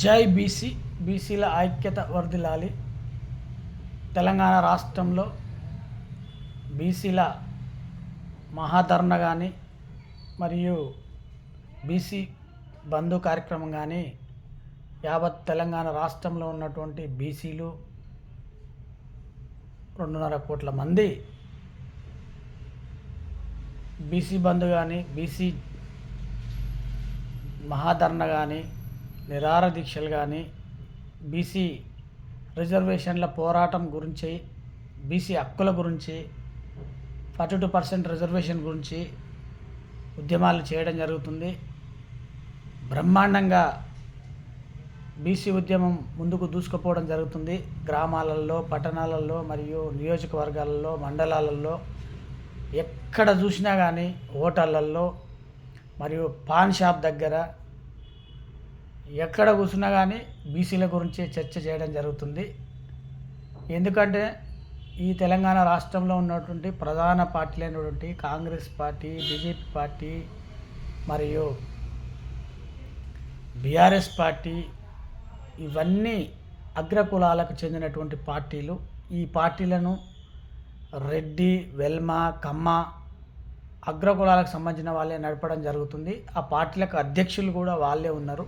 జై బీసీ బీసీల ఐక్యత వర్ధిల్లాలి. తెలంగాణ రాష్ట్రంలో బీసీల మహాధరణ కానీ మరియు బీసీ బంధు కార్యక్రమం కానీ యావత్ తెలంగాణ రాష్ట్రంలో ఉన్నటువంటి బీసీలు రెండున్నర కోట్ల మంది బీసీ బంధు కానీ బీసీ మహాధరణ కానీ నిరార దీక్షలు కానీ బీసీ రిజర్వేషన్ల పోరాటం గురించి బీసీ హక్కుల గురించి ఫార్టీ టూ పర్సెంట్ రిజర్వేషన్ గురించి ఉద్యమాలు చేయడం జరుగుతుంది. బ్రహ్మాండంగా బీసీ ఉద్యమం ముందుకు దూసుకుపోవడం జరుగుతుంది. గ్రామాలలో పట్టణాలలో మరియు నియోజకవర్గాలలో మండలాలలో ఎక్కడ చూసినా కానీ హోటళ్ళల్లో మరియు పాన్ షాప్ దగ్గర ఎక్కడ కూర్చున్నా కానీ బీసీల గురించి చర్చ చేయడం జరుగుతుంది. ఎందుకంటే ఈ తెలంగాణ రాష్ట్రంలో ఉన్నటువంటి ప్రధాన పార్టీలు అయినటువంటి కాంగ్రెస్ పార్టీ బీజేపీ పార్టీ మరియు బీఆర్ఎస్ పార్టీ ఇవన్నీ అగ్రకులాలకు చెందినటువంటి పార్టీలు. ఈ పార్టీలను రెడ్డి వెల్మ కమ్మ అగ్రకులాలకు సంబంధించిన వాళ్ళే నడపడం జరుగుతుంది. ఆ పార్టీలకు అధ్యక్షులు కూడా వాళ్ళే ఉన్నారు.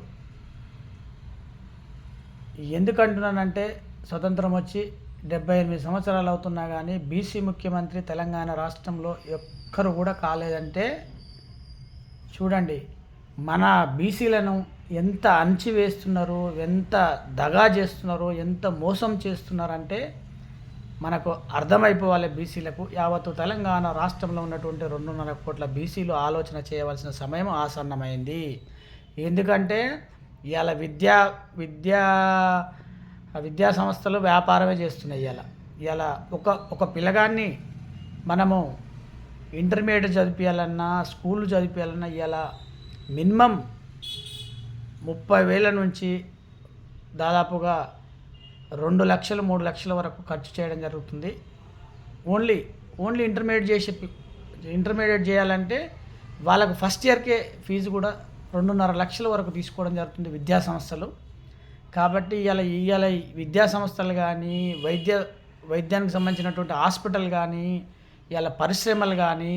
ఎందుకంటున్నానంటే స్వతంత్రం వచ్చి డెబ్బై ఎనిమిది సంవత్సరాలు అవుతున్నా కానీ బీసీ ముఖ్యమంత్రి తెలంగాణ రాష్ట్రంలో ఎక్కరు కూడా కాలేదంటే చూడండి మన బీసీలను ఎంత అణచివేస్తున్నారు ఎంత దగా చేస్తున్నారు ఎంత మోసం చేస్తున్నారంటే మనకు అర్థమైపోవాలి బీసీలకు. యావత్తు తెలంగాణ రాష్ట్రంలో ఉన్నటువంటి రెండున్నర కోట్ల బీసీలు ఆలోచన చేయవలసిన సమయం ఆసన్నమైంది. ఎందుకంటే ఇవాళ విద్యా విద్యా విద్యా సంస్థలు వ్యాపారమే చేస్తున్నాయి ఇవాళ ఇవాళ ఒక ఒక పిల్లగాన్ని మనము ఇంటర్మీడియట్ చదివించాలన్నా స్కూల్ చదివించాలన్నా ఇవాళ మినిమం ముప్పై వేల నుంచి దాదాపుగా రెండు లక్షలు మూడు లక్షల వరకు ఖర్చు చేయడం జరుగుతుంది. ఓన్లీ ఓన్లీ ఇంటర్మీడియట్ చేసే ఇంటర్మీడియట్ చేయాలంటే వాళ్ళకు ఫస్ట్ ఇయర్కే ఫీజు కూడా రెండున్నర లక్షల వరకు తీసుకోవడం జరుగుతుంది విద్యా సంస్థలు. కాబట్టి ఇలా ఇవాళ విద్యా సంస్థలు కానీ వైద్య వైద్యానికి సంబంధించినటువంటి హాస్పిటల్ కానీ ఇలా పరిశ్రమలు కానీ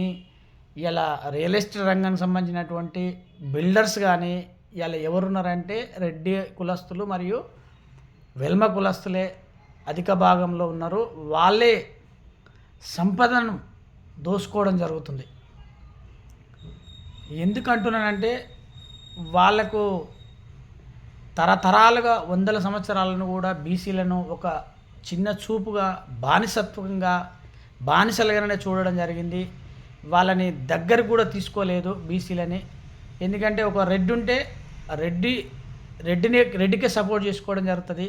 ఇలా రియల్ ఎస్టేట్ రంగానికి సంబంధించినటువంటి బిల్డర్స్ కానీ ఇలా ఎవరున్నారంటే రెడ్డి కులస్తులు మరియు వెల్మ కులస్తులే అధిక భాగంలో ఉన్నారు. వాళ్ళే సంపదను దోసుకోవడం జరుగుతుంది. ఎందుకు అంటున్నానంటే వాళ్ళకు తరతరాలుగా వందల సంవత్సరాలను కూడా బీసీలను ఒక చిన్న చూపుగా బానిసత్వంగా బానిసలుగానే చూడడం జరిగింది. వాళ్ళని దగ్గర కూడా తీసుకోలేదు బీసీలని. ఎందుకంటే ఒక రెడ్డి ఉంటే రెడ్డి రెడ్డిని రెడ్డికే సపోర్ట్ చేసుకోవడం జరుగుతుంది.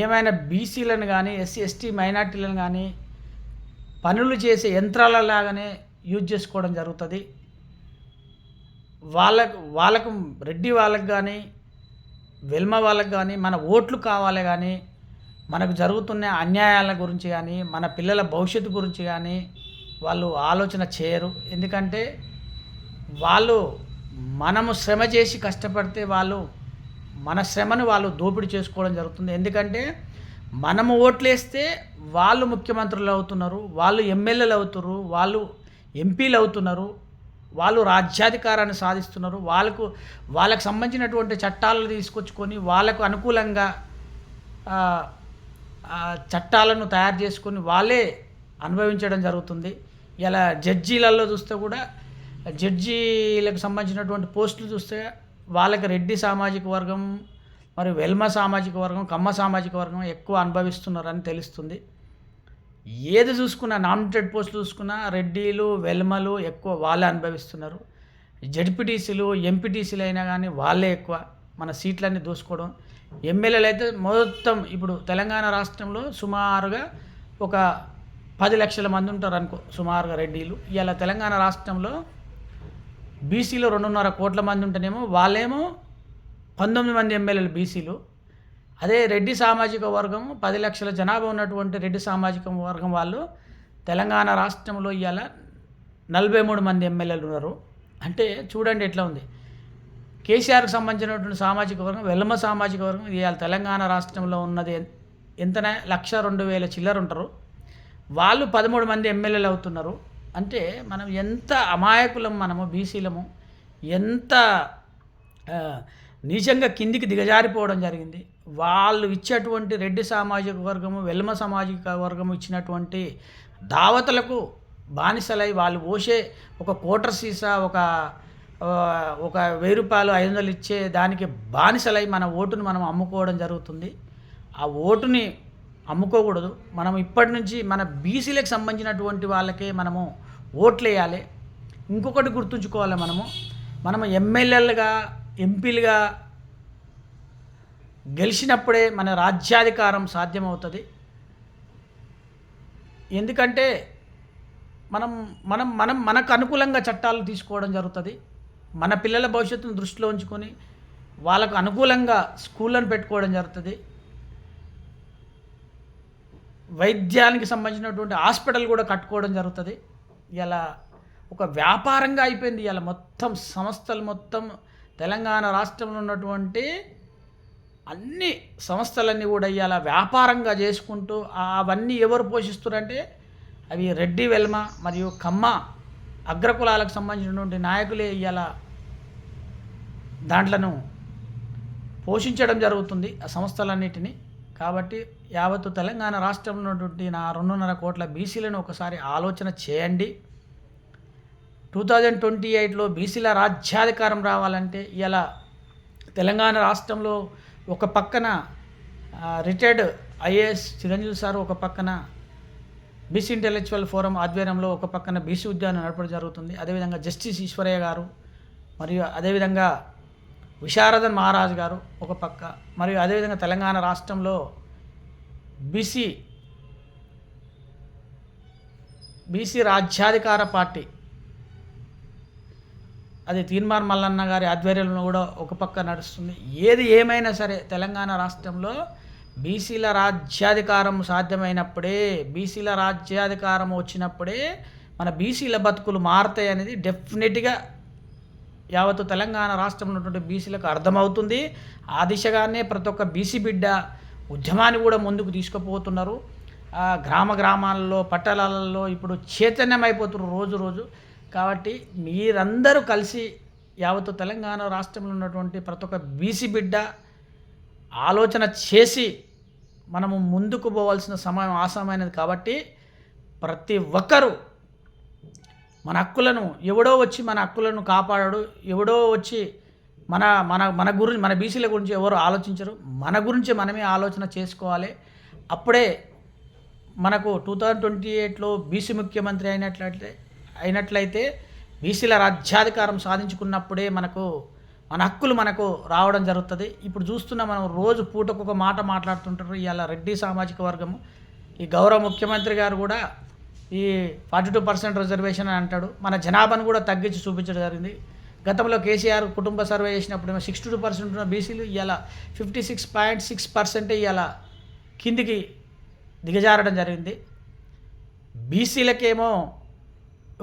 ఏమైనా బీసీలను కానీ ఎస్సీ ఎస్టీ మైనార్టీలను కానీ పనులు చేసే యంత్రాలలాగానే యూజ్ చేసుకోవడం జరుగుతుంది. వాళ్ళకు వాళ్ళకు రెడ్డి వాళ్ళకు కానీ వెల్మ వాళ్ళకు కానీ మన ఓట్లు కావాలి కానీ మనకు జరుగుతున్న అన్యాయాల గురించి కానీ మన పిల్లల భవిష్యత్తు గురించి కానీ వాళ్ళు ఆలోచన చేయరు. ఎందుకంటే వాళ్ళు మనము శ్రమ చేసి కష్టపడితే వాళ్ళు మన శ్రమను వాళ్ళు దోపిడీ చేసుకోవడం జరుగుతుంది. ఎందుకంటే మనము ఓట్లేస్తే వాళ్ళు ముఖ్యమంత్రులు అవుతున్నారు వాళ్ళు ఎమ్మెల్యేలు అవుతున్నారు వాళ్ళు ఎంపీలు అవుతున్నారు వాళ్ళు రాజ్యాధికారాన్ని సాధిస్తున్నారు. వాళ్ళకు వాళ్ళకు సంబంధించినటువంటి చట్టాలను తీసుకొచ్చుకొని వాళ్ళకు అనుకూలంగా చట్టాలను తయారు చేసుకొని వాళ్ళే అనుభవించడం జరుగుతుంది. ఇలా జడ్జీలలో చూస్తే కూడా జడ్జీలకు సంబంధించినటువంటి పోస్టులు చూస్తే వాళ్ళకి రెడ్డి సామాజిక వర్గం మరియు వెల్మ సామాజిక వర్గం కమ్మ సామాజిక వర్గం ఎక్కువ అనుభవిస్తున్నారని తెలుస్తుంది. ఏది చూసుకున్నా నామినేటెడ్ పోస్టులు చూసుకున్నా రెడ్డిలు వెల్మలు ఎక్కువ వాళ్ళే అనుభవిస్తున్నారు. జడ్పీటీసీలు ఎంపీటీసీలు అయినా కానీ వాళ్ళే ఎక్కువ మన సీట్లన్నీ దూసుకోవడం. ఎమ్మెల్యేలు అయితే మొత్తం ఇప్పుడు తెలంగాణ రాష్ట్రంలో సుమారుగా ఒక పది లక్షల మంది ఉంటారు అనుకో సుమారుగా రెడ్డిలు. ఇలా తెలంగాణ రాష్ట్రంలో బీసీలో రెండున్నర కోట్ల మంది ఉంటేనేమో వాళ్ళేమో పంతొమ్మిది మంది ఎమ్మెల్యేలు బీసీలు. అదే రెడ్డి సామాజిక వర్గం పది లక్షల జనాభా ఉన్నటువంటి రెడ్డి సామాజిక వర్గం వాళ్ళు తెలంగాణ రాష్ట్రంలో ఇవాళ నలభై మూడు మంది ఎమ్మెల్యేలు ఉన్నారు. అంటే చూడండి ఎట్లా ఉంది. కేసీఆర్కి సంబంధించినటువంటి సామాజిక వర్గం వెల్లమ సామాజిక వర్గం ఇవాళ తెలంగాణ రాష్ట్రంలో ఉన్నది ఎంతనే లక్ష రెండు వేల చిల్లర ఉంటారు. వాళ్ళు పదమూడు మంది ఎమ్మెల్యేలు అవుతున్నారు. అంటే మనం ఎంత అమాయకులం మనము బీసీలము ఎంత నిజంగా కిందికి దిగజారిపోవడం జరిగింది. వాళ్ళు ఇచ్చేటువంటి రెడ్డి సామాజిక వర్గము వెల్మ సామాజిక వర్గము ఇచ్చినటువంటి దావతలకు బానిసలై వాళ్ళు పోసే ఒక కోటర్ సీసా ఒక ఒక వెయ్యి రూపాయలు ఐదు వందలు ఇచ్చే దానికి బానిసలై మన ఓటును మనం అమ్ముకోవడం జరుగుతుంది. ఆ ఓటుని అమ్ముకోకూడదు. మనం ఇప్పటి నుంచి మన బీసీలకు సంబంధించినటువంటి వాళ్ళకే మనము ఓట్లు వేయాలి ఇంకొకటి గుర్తుంచుకోవాలి మనము. మనము ఎమ్మెల్యేలుగా ఎంపీలుగా గెలిచినప్పుడే మన రాజ్యాధికారం సాధ్యమవుతుంది. ఎందుకంటే మనం మనం మనం మనకు అనుకూలంగా చట్టాలు తీసుకోవడం జరుగుతుంది. మన పిల్లల భవిష్యత్తును దృష్టిలో ఉంచుకొని వాళ్ళకు అనుకూలంగా స్కూళ్ళను పెట్టుకోవడం జరుగుతుంది. వైద్యానికి సంబంధించినటువంటి హాస్పిటల్ కూడా కట్టుకోవడం జరుగుతుంది. ఇలా ఒక వ్యాపారంగా అయిపోయింది ఇలా మొత్తం సంస్థలు మొత్తం తెలంగాణ రాష్ట్రంలో ఉన్నటువంటి అన్ని సంస్థలన్నీ కూడా ఇవాళ వ్యాపారంగా చేసుకుంటూ అవన్నీ ఎవరు పోషిస్తున్నారంటే అవి రెడ్డి వెల్మ మరియు కమ్మ అగ్రకులాలకు సంబంధించినటువంటి నాయకులే ఇవాళ దాంట్లను పోషించడం జరుగుతుంది ఆ సంస్థలన్నిటినీ. కాబట్టి యావత్తు తెలంగాణ రాష్ట్రంలో ఉన్నటువంటి నా రెండున్నర కోట్ల బీసీలను ఒకసారి ఆలోచన చేయండి. టూ థౌజండ్ ట్వంటీ ఎయిట్లో బీసీల రాజ్యాధికారం రావాలంటే ఇలా తెలంగాణ రాష్ట్రంలో ఒక పక్కన రిటైర్డ్ ఐఏఎస్ చిరంజీవి సార్ ఒక పక్కన బీసీ ఇంటెలెక్చువల్ ఫోరం ఆధ్వర్యంలో ఒక పక్కన బీసీ ఉద్యానం నడపడం జరుగుతుంది. అదేవిధంగా జస్టిస్ ఈశ్వరయ్య గారు మరియు అదేవిధంగా విశారదన్ మహారాజ్ గారు ఒక పక్క మరియు అదేవిధంగా తెలంగాణ రాష్ట్రంలో బీసీ బీసీ రాజ్యాధికార పార్టీ అది తీర్మాన్ మల్లన్న గారి ఆధ్వర్యంలో కూడా ఒక పక్క నడుస్తుంది. ఏది ఏమైనా సరే తెలంగాణ రాష్ట్రంలో బీసీల రాజ్యాధికారం సాధ్యమైనప్పుడే బీసీల రాజ్యాధికారం వచ్చినప్పుడే మన బీసీల బతుకులు మారుతాయి అనేది డెఫినెట్గా యావత్తు తెలంగాణ రాష్ట్రంలో ఉన్నటువంటి బీసీలకు అర్థమవుతుంది. ఆ దిశగానే ప్రతి ఒక్క బీసీ బిడ్డ ఉద్యమాన్ని కూడా ముందుకు తీసుకుపోతున్నారు. గ్రామ గ్రామాలలో పట్టణాలలో ఇప్పుడు చైతన్యం అయిపోతున్నారు రోజు రోజు. కాబట్టి మీరందరూ కలిసి యావత్ తెలంగాణ రాష్ట్రంలో ఉన్నటువంటి ప్రతి ఒక్క బీసీ బిడ్డ ఆలోచన చేసి మనము ముందుకు పోవాల్సిన సమయం ఆసమైనది కాబట్టి ప్రతి ఒక్కరూ మన హక్కులను ఎవడో వచ్చి మన హక్కులను కాపాడాడు ఎవడో వచ్చి మన మన మన గురించి మన బీసీల గురించి ఎవరు ఆలోచించరు. మన గురించి మనమే ఆలోచన చేసుకోవాలి. అప్పుడే మనకు టూ థౌజండ్ ట్వంటీ ఎయిట్లో బీసీ ముఖ్యమంత్రి అయినట్లయితే అయినట్లయితే బీసీల రాజ్యాధికారం సాధించుకున్నప్పుడే మనకు మన హక్కులు మనకు రావడం జరుగుతుంది. ఇప్పుడు చూస్తున్న మనం రోజు పూటకు ఒక మాట మాట్లాడుతుంటారు ఇవాళ రెడ్డి సామాజిక వర్గము. ఈ గౌరవ ముఖ్యమంత్రి గారు కూడా ఈ ఫార్టీ టూ పర్సెంట్ రిజర్వేషన్ అని అంటాడు. మన జనాభాను కూడా తగ్గించి చూపించడం జరిగింది. గతంలో కేసీఆర్ కుటుంబ సర్వే చేసినప్పుడు సిక్స్టీ టూ పర్సెంట్ ఉన్న బీసీలు ఇవాళ ఫిఫ్టీ సిక్స్ పాయింట్ సిక్స్ పర్సెంటే ఇవాళ కిందికి దిగజారడం జరిగింది. బీసీలకేమో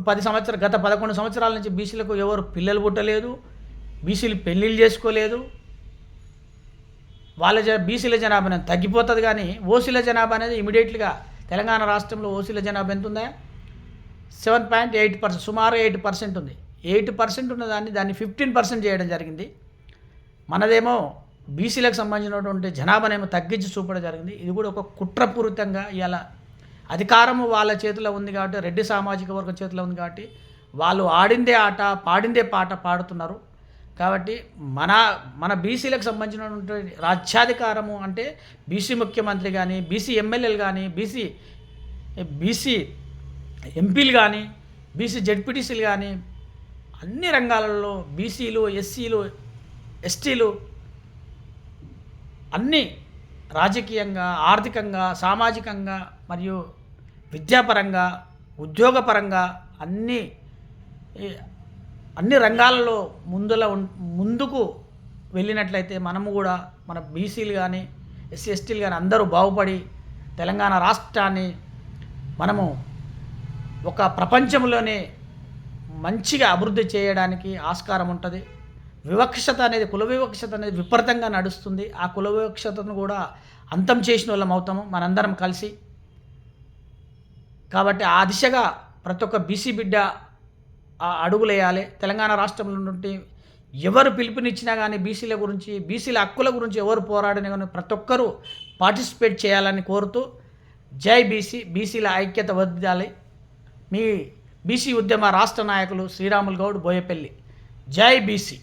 పది సంవత్సరాలు గత పదకొండు సంవత్సరాల నుంచి బీసీలకు ఎవరు పిల్లలు పుట్టలేదు బీసీలు పెళ్ళిళ్ళు చేసుకోలేదు. వాళ్ళ జ బీసీల జనాభా అనేది తగ్గిపోతుంది కానీ ఓసీల జనాభా అనేది ఇమీడియట్గా తెలంగాణ రాష్ట్రంలో ఓసీల జనాభా ఎంత ఉందా? సెవెన్ పాయింట్ ఎయిట్ పర్సెంట్ సుమారు ఎయిట్ పర్సెంట్ ఉంది. ఎయిట్ పర్సెంట్ ఉన్న దాన్ని దాన్ని ఫిఫ్టీన్ పర్సెంట్ చేయడం జరిగింది. మనదేమో బీసీలకు సంబంధించినటువంటి జనాభానేమో తగ్గించి చూపడం జరిగింది. ఇది కూడా ఒక కుట్రపూరితంగా ఇలా అధికారము వాళ్ళ చేతిలో ఉంది కాబట్టి రెడ్డి సామాజిక వర్గం చేతిలో ఉంది కాబట్టి వాళ్ళు ఆడిందే ఆట పాడిందే పాట పాడుతున్నారు. కాబట్టి మన మన బీసీలకు సంబంధించినటువంటి రాజ్యాధికారము అంటే బీసీ ముఖ్యమంత్రి కానీ బీసీ ఎమ్మెల్యేలు కానీ బీసీ బీసీ ఎంపీలు కానీ బీసీ జడ్పీటీసీలు కానీ అన్ని రంగాలలో బీసీలు ఎస్సీలు ఎస్టీలు అన్నీ రాజకీయంగా ఆర్థికంగా సామాజికంగా మరియు విద్యాపరంగా ఉద్యోగపరంగా అన్ని అన్ని రంగాలలో ముందుల ముందుకు వెళ్ళినట్లయితే మనము కూడా మన బీసీలు కానీ ఎస్సీ ఎస్టీలు కానీ అందరూ బాగుపడి తెలంగాణ రాష్ట్రాన్ని మనము ఒక ప్రపంచంలోనే మంచిగా అభివృద్ధి చేయడానికి ఆస్కారం ఉంటుంది. వివక్షత అనేది కుల వివక్షత అనేది విపరీతంగా నడుస్తుంది. ఆ కుల వివక్షతను కూడా అంతం చేసిన వాళ్ళం అవుతాము. మనందరం కలిసి కాబట్టి ఆ దిశగా ప్రతి ఒక్క బీసీ బిడ్డ అడుగులేయాలి తెలంగాణ రాష్ట్రంలో నుండి ఎవరు పిలుపునిచ్చినా కానీ బీసీల గురించి బీసీల హక్కుల గురించి ఎవరు పోరాడినా కానీ ప్రతి ఒక్కరూ పార్టిసిపేట్ చేయాలని కోరుతూ జై బీసీ బీసీల ఐక్యత వద్దాలి మీ బీసీ ఉద్యమ రాష్ట్ర నాయకులు శ్రీరాములు గౌడ్ బోయపల్లి. జై బీసీ.